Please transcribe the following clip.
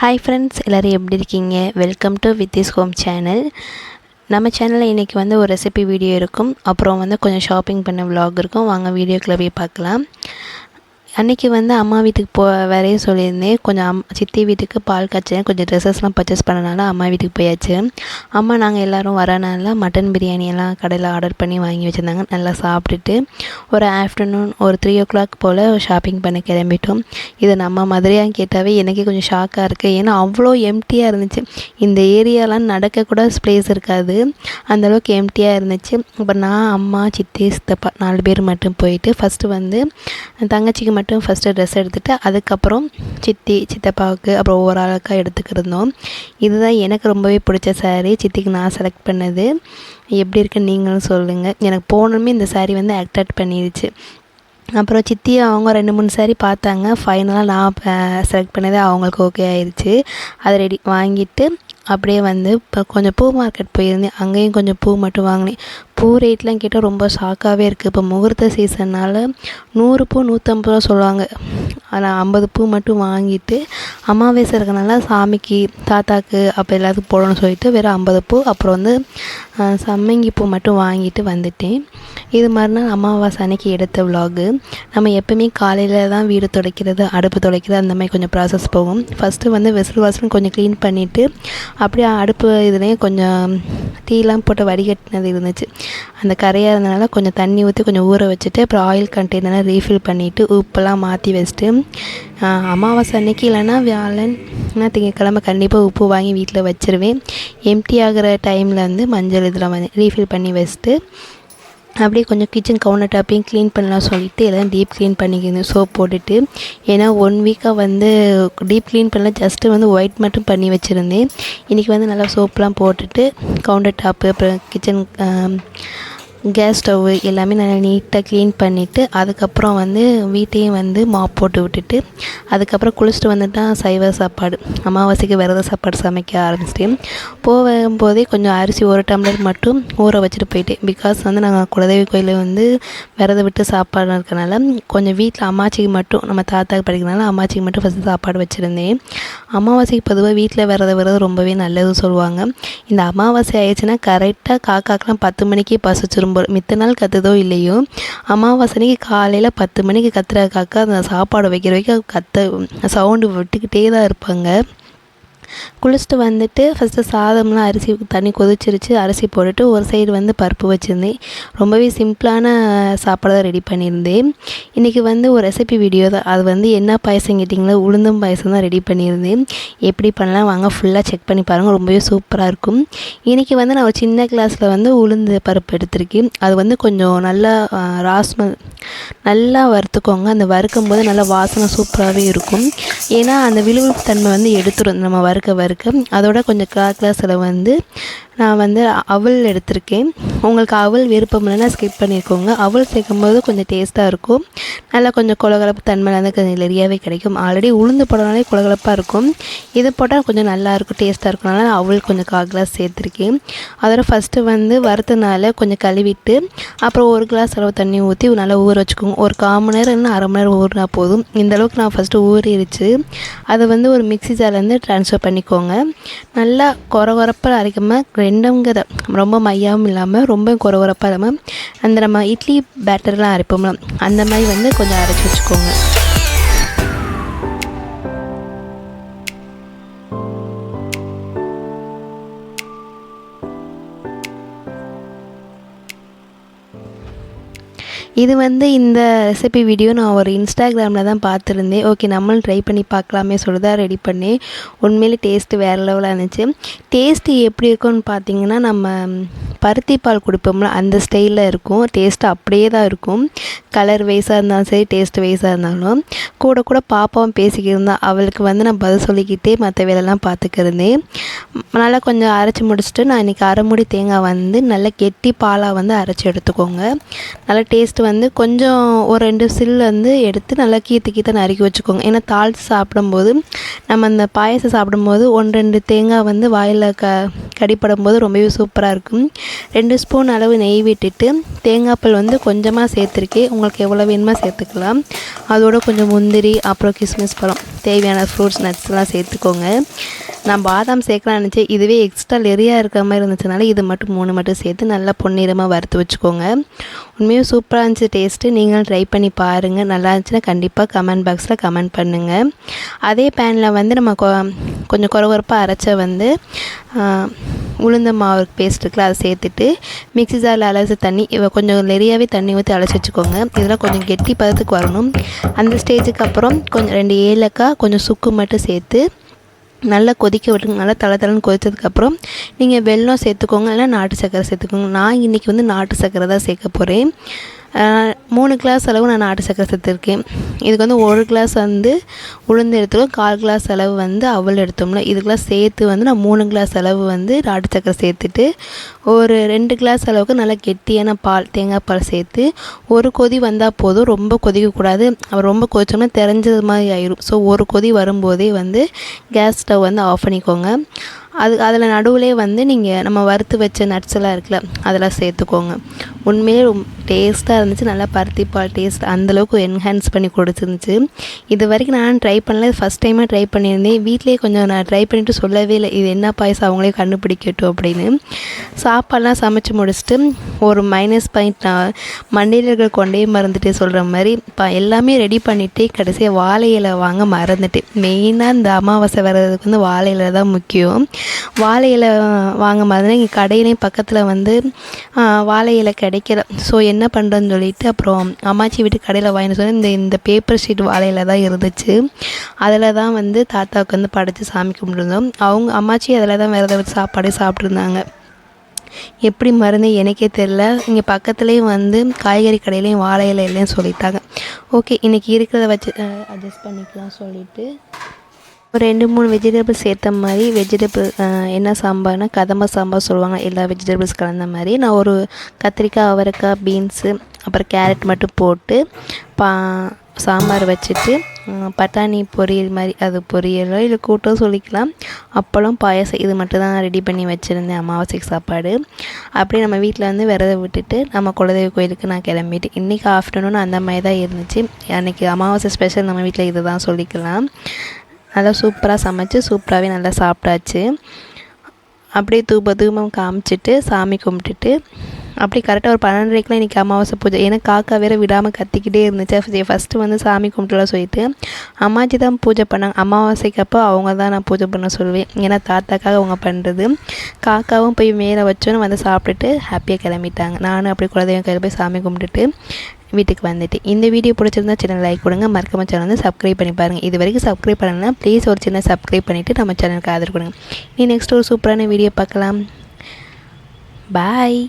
Hi friends எல்லோரும் எப்படி இருக்கீங்க? Welcome to with this home channel நம்ம சேனலில் இன்றைக்கி வந்து ஒரு ரெசிபி வீடியோ இருக்கும். அப்புறம் வந்து கொஞ்சம் ஷாப்பிங் பண்ண விலாக் இருக்கும். வாங்க வீடியோக்குள்ளே போய் பார்க்கலாம். அன்றைக்கி வந்து அம்மா வீட்டுக்கு போ வரைய சொல்லியிருந்தேன். கொஞ்சம் அம் சித்தி வீட்டுக்கு பால் காய்ச்சேன் கொஞ்சம் ட்ரெஸ்ஸஸ்லாம் பர்ச்சேஸ் பண்ணனால அம்மா வீட்டுக்கு போயாச்சு. அம்மா நாங்கள் எல்லோரும் வரனால மட்டன் பிரியாணி எல்லாம் கடையில் ஆர்டர் பண்ணி வாங்கி வச்சுருந்தாங்க. நல்லா சாப்பிட்டுட்டு ஒரு ஆஃப்டர்நூன் ஒரு த்ரீ ஓ கிளாக் போல் ஷாப்பிங் பண்ண கிளம்பிட்டோம். இது நம்ம மதுரையாக கேட்டாவே எனக்கே கொஞ்சம் ஷாக்காக இருக்குது ஏன்னா அவ்வளோ எம்டியாக இருந்துச்சு. இந்த ஏரியாலாம் நடக்கக்கூட ஸ்பேஸ் இருக்காது. அந்தளவுக்கு எம்டியாக இருந்துச்சு. இப்போ நான் அம்மா சித்தி சித்தப்பா நாலு பேர் மட்டும் போயிட்டு ஃபஸ்ட்டு வந்து தங்கச்சிக்கு மட்டும் ஃபஸ்ட்டு ட்ரெஸ் எடுத்துகிட்டு அதுக்கப்புறம் சித்தி சித்தப்பாவுக்கு அப்புறம் ஒவ்வொரு ஆளுக்காக எடுத்துக்கிருந்தோம் இதுதான் எனக்கு ரொம்பவே பிடிச்ச சாரீ சித்திக்கு நான் செலக்ட் பண்ணது. எப்படி இருக்குன்னு நீங்களும் சொல்லுங்கள் எனக்கு போனோமே இந்த சாரீ வந்து அட்ராக்ட் பண்ணிடுச்சு அப்புறம் சித்தி அவங்க ரெண்டு மூணு சாரி பார்த்தாங்க. ஃபைனலாக நான் செலக்ட் பண்ணது அவங்களுக்கு ஓகே ஆயிடுச்சு அதை ரெடி வாங்கிட்டு அப்படியே வந்து இப்போ கொஞ்சம் பூ மார்க்கெட் போயிருந்தேன். அங்கேயும் கொஞ்சம் பூ மட்டும் வாங்கினேன். பூ ரேட்லாம் கேட்டால் ரொம்ப ஷாக்காகவே இருக்குது இப்போ முகூர்த்த சீசன்னால் நூறு பூ நூற்றம்பது ரூபா சொல்லுவாங்க. ஆனால் ஐம்பது பூ மட்டும் வாங்கிட்டு அமாவாசை இருக்கனால சாமிக்கு தாத்தாக்கு அப்போ எல்லாத்துக்கும் போடணும்னு சொல்லிட்டு வெறும் ஐம்பது பூ அப்புறம் வந்து சம்மங்கி பூ மட்டும் வாங்கிட்டு வந்துட்டேன். இது மறுநாள் அமாவாசை அன்னைக்கு எடுத்த விலாகு நம்ம எப்பவுமே காலையில் தான் வீடு துடைக்கிறது அடுப்பு துடைக்கிறது அந்த மாதிரி கொஞ்சம் ப்ராசஸ் போகும். ஃபஸ்ட்டு வந்து வெசல் வாசல் கொஞ்சம் க்ளீன் பண்ணிவிட்டு அப்படியே அடுப்பு இதுலேயும் கொஞ்சம் டீலாம் போட்டு வடிகட்டினது இருந்துச்சு. அந்த கரையாக இருந்தனால கொஞ்சம் தண்ணி ஊற்றி கொஞ்சம் ஊற வச்சுட்டு அப்புறம் ஆயில் கண்டெய்னர்லாம் ரீஃபில் பண்ணிவிட்டு உப்பெல்லாம் மாற்றி வச்சுட்டு அமாவாசை அன்னைக்கு இல்லைன்னா வியாழன் இல்லைன்னா திங்கக்கிழமை கண்டிப்பாக உப்பு வாங்கி வீட்டில் வச்சிருவேன். எம்டி ஆகிற டைமில் வந்து மஞ்சள் இதில் வந்து ரீஃபில் பண்ணி வச்சுட்டு அப்படியே கொஞ்சம் கிச்சன் கவுண்டர் டாப்பையும் க்ளீன் பண்ணலாம் சொல்லிட்டு எல்லாம் டீப் க்ளீன் பண்ணிக்கிறேன் சோப் போட்டுட்டு. ஏன்னா ஒன் வீக்காக வந்து டீப் க்ளீன் பண்ணல ஜஸ்ட்டு வந்து ஒயிட் மட்டும் பண்ணி வச்சுருந்தேன். இன்றைக்கி வந்து நல்லா சோப்லாம் போட்டுட்டு கவுண்டர் டாப்பு அப்புறம் கிச்சன் கேஸ் ஸ்டவ்வு எல்லாமே நல்லா நீட்டாக க்ளீன் பண்ணிவிட்டு அதுக்கப்புறம் வந்து வீட்டையும் வந்து மாப் போட்டு விட்டுட்டு அதுக்கப்புறம் குளிச்சுட்டு வந்துட்டு தான் சைவ சாப்பாடு. அமாவாசைக்கு விரத சாப்பாடு சமைக்க ஆரம்பிச்சிட்டேன் போகும்போதே கொஞ்சம் அரிசி ஒரு டம்ளர் மட்டும் ஊற வச்சுட்டு போயிட்டேன் பிகாஸ் வந்து நாங்கள் குலதெய்வ கோயிலில் வந்து விரத விட்டு சாப்பாடு இருக்கனால கொஞ்சம் வீட்டில் அம்மாச்சிக்கு மட்டும் நம்ம தாத்தாக்கு படிக்கிறனால அம்மாச்சிக்கு மட்டும் ஃபஸ்ட்டு சாப்பாடு வச்சுருந்தேன். அமாவாசைக்கு பொதுவாக வீட்டில் விரத விரதம் ரொம்பவே நல்லதுன்னு சொல்லுவாங்க. இந்த அமாவாசை ஆயிடுச்சுன்னா கரெக்டாக காக்காக்கெலாம் பத்து மணிக்கே பசிச்சிரும்? போல மித்த நாள் கத்துதோ இல்லையோ? அமாவாசை அன்னைக்கு காலையில் பத்து மணிக்கு கத்துற காக்கா அந்த சாப்பாடு வைக்கிற வரைக்கும் கத்த சவுண்டு விட்டுக்கிட்டே தான் இருப்பாங்க. குளிச்சுட்டு வந்துட்டு ஃபஸ்ட்டு சாதம்லாம் அரிசி தண்ணி கொதிச்சிருச்சு. அரிசி போட்டுட்டு ஒரு சைடு வந்து பருப்பு வச்சுருந்தேன். ரொம்பவே சிம்பிளான சாப்பாடு தான் ரெடி பண்ணியிருந்தேன். இன்றைக்கி வந்து ஒரு ரெசிபி வீடியோ தான். அது வந்து என்ன பாயசம் கேட்டிங்களோ? உளுந்தும் பாயசம் தான் ரெடி பண்ணியிருந்தேன். எப்படி பண்ணலாம்? வாங்க ஃபுல்லாக செக் பண்ணி பாருங்கள் ரொம்பவே சூப்பராக இருக்கும். இன்றைக்கி வந்து நான் ஒரு சின்ன கிளாஸில் வந்து உளுந்து பருப்பு எடுத்திருக்கேன். அது வந்து கொஞ்சம் நல்லா ராஸ்ம நல்லா வறுத்துக்கோங்க. அந்த வறுக்கும் போது நல்லா வாசனை சூப்பராகவே இருக்கும். ஏன்னா அந்த விழுவு தன்மை வந்து எடுத்துரும். நம்ம வறுக்க வறுக்க அதோட கொஞ்சம் கால் கிளாஸில் வந்து நான் வந்து அவல் எடுத்திருக்கேன். உங்களுக்கு அவல் விருப்பம் இல்லைன்னா ஸ்கிப் பண்ணியிருக்கோங்க அவல் சேர்க்கும்போது கொஞ்சம் டேஸ்ட்டாக இருக்கும். நல்லா கொஞ்சம் குலகலப்பு தன்மை வந்து கொஞ்சம் நிறையாவே கிடைக்கும். ஆல்ரெடி உளுந்து போடனாலே குலகலப்பாக இருக்கும். இது போட்டால் கொஞ்சம் நல்லாயிருக்கும் டேஸ்ட்டாக இருக்கனால அவள் கொஞ்சம் கால் கிளாஸ் சேர்த்துருக்கேன். அதோட ஃபஸ்ட்டு வந்து வறுத்தனால கொஞ்சம் கழுவிட்டு அப்புறம் ஒரு கிளாஸ் அளவு தண்ணி ஊற்றி நல்லா ஊற வச்சுக்கோங்க. ஒரு கால் மணி நேரம் இல்லைன்னா அரை மணி நேரம் ஊறினா போதும். இந்தளவுக்கு நான் ஃபஸ்ட்டு ஊறிடுச்சு அதை வந்து ஒரு மிக்ஸி ஜார்லேருந்து ட்ரான்ஸ்ஃபர் பண்ணிக்கோங்க. நல்லா கொர குறப்பாக அரைக்காமல் ரெண்டுங்கிறத ரொம்ப மையாவும் இல்லாமல் ரொம்ப கொர கொரப்பாக இல்லாமல் அந்த நம்ம இட்லி பேட்டர்லாம் அரைப்போம்ல அந்த மாதிரி வந்து கொஞ்சம் அரைச்சி வச்சுக்கோங்க. இது வந்து இந்த ரெசிபி வீடியோ நான் ஒரு இன்ஸ்டாகிராமில் தான் பார்த்துருந்தேன். ஓகே நம்மளும் ட்ரை பண்ணி பார்க்கலாமே சொல்லி தான் ரெடி பண்ணி உண்மையிலே டேஸ்ட்டு வேறு லெவலாக இருந்துச்சு. டேஸ்ட்டு எப்படி இருக்கும்னு பார்த்தீங்கன்னா நம்ம பருத்தி பால் கொடுப்போம்ல அந்த ஸ்டைலில் இருக்கும். டேஸ்ட்டு அப்படியே தான் இருக்கும். கலர் வைஸாக இருந்தாலும் சரி டேஸ்ட் வைஸாக இருந்தாலும். கூட கூட பாப்பாவும் பேசிக்கிருந்தா அவளுக்கு வந்து நான் பதில் சொல்லிக்கிட்டே மற்ற வேலைலாம் பார்த்துக்கிருந்தேன் நல்லா கொஞ்சம் அரைச்சி முடிச்சுட்டு நான் இன்றைக்கி அரைமுடி தேங்காய் வந்து நல்லா கெட்டி பாலாக வந்து அரைச்சி எடுத்துக்கோங்க. நல்லா டேஸ்ட் வந்து கொஞ்சம் ஒரு ரெண்டு சில்லு வந்து எடுத்து நல்லா கீத்து கீத்த நறுக்கி வச்சுக்கோங்க. ஏன்னா தாளித்து சாப்பிடும்போது நம்ம அந்த பாயசம் சாப்பிடும்போது ஒன்று ரெண்டு தேங்காய் வந்து வாயில் க கடிப்படும் போது ரொம்பவே சூப்பராக இருக்கும். ரெண்டு ஸ்பூன் அளவு நெய் விட்டுட்டு தேங்காய்ப்பால் வந்து கொஞ்சமாக சேர்த்துருக்கேன். உங்களுக்கு எவ்வளோ வேணுமோ சேர்த்துக்கலாம். அதோட கொஞ்சம் முந்திரி அப்புறம் கிஸ்மிஸ் பழம் தேவையான ஃப்ரூட்ஸ் நட்ஸ்லாம் சேர்த்துக்கோங்க. நான் பாதாம் சேர்க்கலாம் நினச்சி இதுவே எக்ஸ்ட்ரா லெரியாக இருக்கிற மாதிரி இருந்துச்சுனால இது மட்டும் மூணு மட்டும் சேர்த்து நல்லா பொன்னிறமாக வறுத்து வச்சுக்கோங்க. உண்மையும் சூப்பராக இருந்துச்சு டேஸ்ட்டு நீங்களும் ட்ரை பண்ணி பாருங்கள் நல்லா இருந்துச்சுன்னா கண்டிப்பாக கமெண்ட் பாக்ஸில் கமெண்ட் பண்ணுங்கள் அதே பேனில் வந்து நம்ம கொ கொஞ்சம் குறகுறப்பாக அரைச்ச வந்து உளுந்த மாவு பேஸ்ட் இருக்குல்ல அதை சேர்த்துட்டு மிக்ஸி ஜாரில் அலசி தண்ணி கொஞ்சம் நிறையாவே தண்ணி ஊற்றி அலசி வச்சுக்கோங்க. இதெல்லாம் கொஞ்சம் கெட்டி பதத்துக்கு வரணும். அந்த ஸ்டேஜுக்கு அப்புறம் கொஞ்சம் ரெண்டு ஏலக்காய் கொஞ்சம் சுக்கு மட்டும் சேர்த்து நல்லா கொதிக்க விட்டு நல்லா தலை தலைன்னு கொதித்ததுக்கப்புறம் நீங்கள் வெல்லம் சேர்த்துக்கோங்க இல்லைனா நாட்டு சர்க்கரை சேர்த்துக்கோங்க. நான் இன்றைக்கி வந்து நாட்டு சர்க்கரை தான் சேர்க்க போகிறேன் மூணு கிளாஸ் அளவு நான் நாட்டு சக்கரை சேர்த்துருக்கேன். இதுக்கு வந்து ஒரு கிளாஸ் வந்து உளுந்து எடுத்துக்கோ கால் கிளாஸ் அளவு வந்து அவல் எடுத்தோம்ல இதுக்கெல்லாம் சேர்த்து வந்து நான் மூணு கிளாஸ் அளவு வந்து நாட்டு சக்கரை சேர்த்துட்டு ஒரு ரெண்டு கிளாஸ் அளவுக்கு நல்லா கெட்டியான பால் தேங்காய் பால் சேர்த்து ஒரு கொதி வந்தால் போதும். ரொம்ப கொதிக்கக்கூடாது. ரொம்ப கொதிச்சோம்னா தெரிஞ்சது மாதிரி ஆயிரும். ஸோ ஒரு கொதி வரும்போதே வந்து கேஸ் ஸ்டவ் வந்து ஆஃப் பண்ணிக்கோங்க. அது அதில் நடுவில் வந்து நீங்கள் நம்ம வறுத்து வச்ச நட்ஸ் எல்லாம் இருக்குல்ல அதெல்லாம் சேர்த்துக்கோங்க. உண்மையிலே ரொம்ப டேஸ்ட்டாக இருந்துச்சு நல்லா பருத்தி பால் டேஸ்ட் அந்தளவுக்கு என்ஹான்ஸ் பண்ணி கொடுத்துருந்துச்சு. இது வரைக்கும் நான் ட்ரை பண்ணல. ஃபஸ்ட் டைமாக ட்ரை பண்ணியிருந்தேன். வீட்லேயே கொஞ்சம் நான் ட்ரை பண்ணிவிட்டு சொல்லவே இல்லை. இது என்ன பாயசம் அவங்களே கண்டுபிடிக்கட்டும் அப்படின்னு. சாப்பாடெலாம் சமைச்சு முடிச்சுட்டு ஒரு மைனஸ் பாயிண்ட் நான் மண்டியர்கள் கொண்டே மறந்துட்டு சொல்கிற மாதிரி இப்போ எல்லாமே ரெடி பண்ணிவிட்டு கடைசியாக வாழை இலை வாங்க மறந்துட்டு மெயினாக இந்த அமாவாசை வர்றதுக்கு வந்து வாழை இலை தான் முக்கியம். வாழை இலை வாங்க மறந்துட்டு இங்கே கடையிலையும் பக்கத்தில் வந்து வாழை இலை கிடைக்கல. ஸோ என்ன பண்ணுறதுன்னு சொல்லிட்டு அப்புறம் அப்புறம் அம்மாச்சி வீட்டு கடையில் வாங்கிட்டு சொல்லி இந்த இந்த பேப்பர் ஷீட் வாழையில தான் இருந்துச்சு. அதில் தான் வந்து தாத்தாவுக்கு வந்து படைச்சி சாமி கும்பிட்டுருந்தோம். அவங்க அம்மாச்சி அதில் தான் விரத வச்சு சாப்பாடே சாப்பிட்ருந்தாங்க எப்படி மருந்து எனக்கே தெரில இங்கே பக்கத்துலேயும் வந்து காய்கறி கடையிலையும் வாழை இலையிலையும் சொல்லிட்டாங்க. ஓகே இன்றைக்கி இருக்கிறத வச்சு அட்ஜஸ்ட் பண்ணிக்கலாம் சொல்லிவிட்டு ஒரு ரெண்டு மூணு வெஜிடபிள்ஸ் சேர்த்த மாதிரி வெஜிடபிள் என்ன சாம்பார்னா கதம்ப சாம்பார் சொல்லுவாங்க. எல்லா வெஜிடபிள்ஸ் கலந்த மாதிரி. நான் ஒரு கத்திரிக்காய் அவரைக்காய் பீன்ஸு அப்புறம் கேரட் மட்டும் போட்டு பா சாம்பார் வச்சுட்டு பட்டாணி பொரியல் மாதிரி அது பொரியலோ இல்லை கூட்டம் சொல்லிக்கலாம். அப்பளம் பாயசம் இது மட்டும் தான் ரெடி பண்ணி வச்சுருந்தேன் அமாவாசைக்கு சாப்பாடு. அப்படியே நம்ம வீட்டில் வந்து விரதம் விட்டுட்டு நம்ம குலதெய்வ கோயிலுக்கு நான் கிளம்பிட்டு இன்றைக்கி ஆஃப்டர்நூன் அந்த மாதிரி தான் இருந்துச்சு. அன்றைக்கி அமாவாசை ஸ்பெஷல் நம்ம வீட்டில் இது தான் சொல்லிக்கலாம். நல்லா சூப்பராக சமைச்சு சூப்பராகவே நல்லா சாப்பிட்டாச்சு. அப்படியே தூப தூபம் காமிச்சிட்டு சாமி கும்பிட்டுட்டு அப்படி கரெக்டாக ஒரு பன்னெண்டரைக்கெலாம் இன்றைக்கி அமாவாசை பூஜை. ஏன்னா காக்கா வேறு விடாமல் கத்திக்கிட்டே இருந்துச்சு. ஃபஸ்ட்டு வந்து சாமி கும்பிட்டுலாம் சொல்லிட்டு அம்மாச்சி தான் பூஜை பண்ணாங்க. அமாவாசைக்கு அப்போ அவங்க தான் நான் பூஜை பண்ண சொல்லுவேன் ஏன்னா தாத்தாக்காக அவங்க பண்ணுறது காக்காவும் போய் மேலே வச்சோன்னு வந்து சாப்பிட்டுட்டு ஹாப்பியாக கிளம்பிட்டாங்க. நானும் அப்படி குலதெய்வம் கையில் போய் சாமி கும்பிட்டுட்டு வீட்டுக்கு வந்துட்டு இந்த வீடியோ பிடிச்சிருந்தா சின்ன லைக் கொடுங்க. மறக்காம சேனல் வந்து சப்ஸ்கிரைப் பண்ணி பாருங்கள் இது வரைக்கும் சப்ஸ்கிரைப் பண்ணலாம் ப்ளீஸ் ஒரு சின்ன சப்ஸ்கிரைப் பண்ணிவிட்டு நம்ம சேனலுக்கு ஆதரவு கொடுங்க. நீ நெக்ஸ்ட் ஒரு சூப்பரான வீடியோ பார்க்கலாம். பாய்